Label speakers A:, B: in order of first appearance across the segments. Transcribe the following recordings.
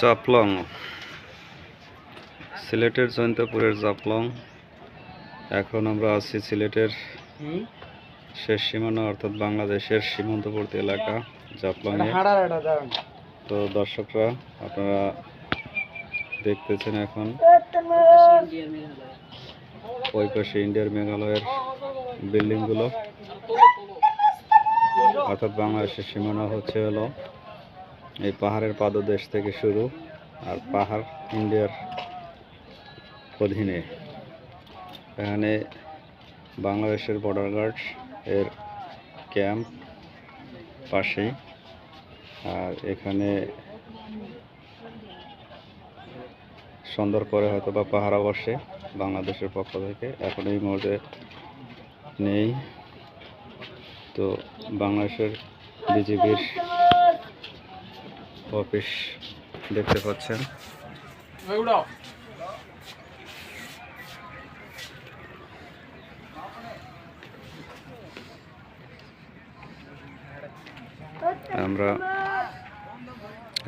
A: জাফলং সিলেটের জয়ন্তপুরের জাফলং এখন আমরা আছি সিলেটের শেষ সীমানা অর্থাৎ বাংলাদেশের সীমান্তবর্তী এলাকা জাফলংয়ে তো দর্শকরা আপনারা দেখতেছেন এখন ওই পাশে ইন্ডিয়ার মেঘালয়ের বিল্ডিংগুলো। অর্থাৎ বাংলাদেশের সীমানা হচ্ছে হলো এই পাহাড়ের পাদদেশ থেকে শুরু আর পাহাড় ইন্ডিয়ার অধীনে। এখানে বাংলাদেশের বর্ডার গার্ড এর ক্যাম্প পাশেই। আর এখানে সুন্দর করে হয়তো বা পাহারা বসে বাংলাদেশের পক্ষ থেকে। এখন এই মুহূর্তে নেই। তো বাংলাদেশের বিজেপির অফিস দেখতে পাচ্ছেন। আমরা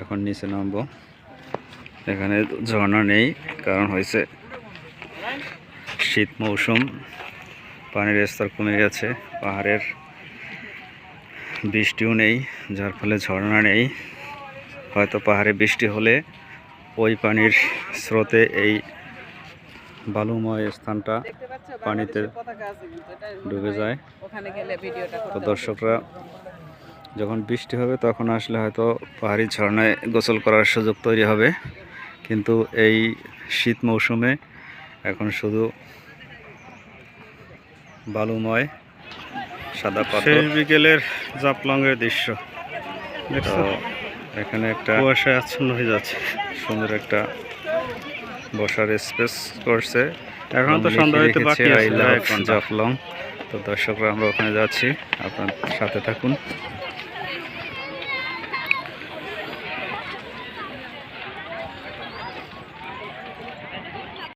A: এখন নিচে নামবো। এখানে ঝর্ণা নেই কারণ হয়েছে শীত মৌসুম। পানির স্তর কমে গেছে পাহাড়ের বৃষ্টিও নেই যার ফলে ঝর্ণা নেই। হয়তো পাহাড়ে বৃষ্টি হলে ওই পানির স্রোতে এই বালুময় স্থানটা পানিতে ডুবে যায়।
B: ওখানে গেলে ভিডিওটা
A: তো দর্শকরা যখন বৃষ্টি হবে তখন আসলে হয়তো পাহাড়ি ঝর্ণায় গোসল করার সুযোগ তৈরি হবে। কিন্তু এই শীত মৌসুমে এখন শুধু বালুময় সাদা পাথর। বিকেলের জাপলংয়ের দৃশ্য। তো এখানে একটা কুয়াশায় আচ্ছন্ন হয়ে যাচ্ছে। সুন্দর একটা বসার স্পেস করছে। এখন তো সন্ধ্যা হইতে বাকি আছে জাফলং। তো দর্শকরা আমরা ওখানে যাচ্ছি। আপনার সাথে থাকুন।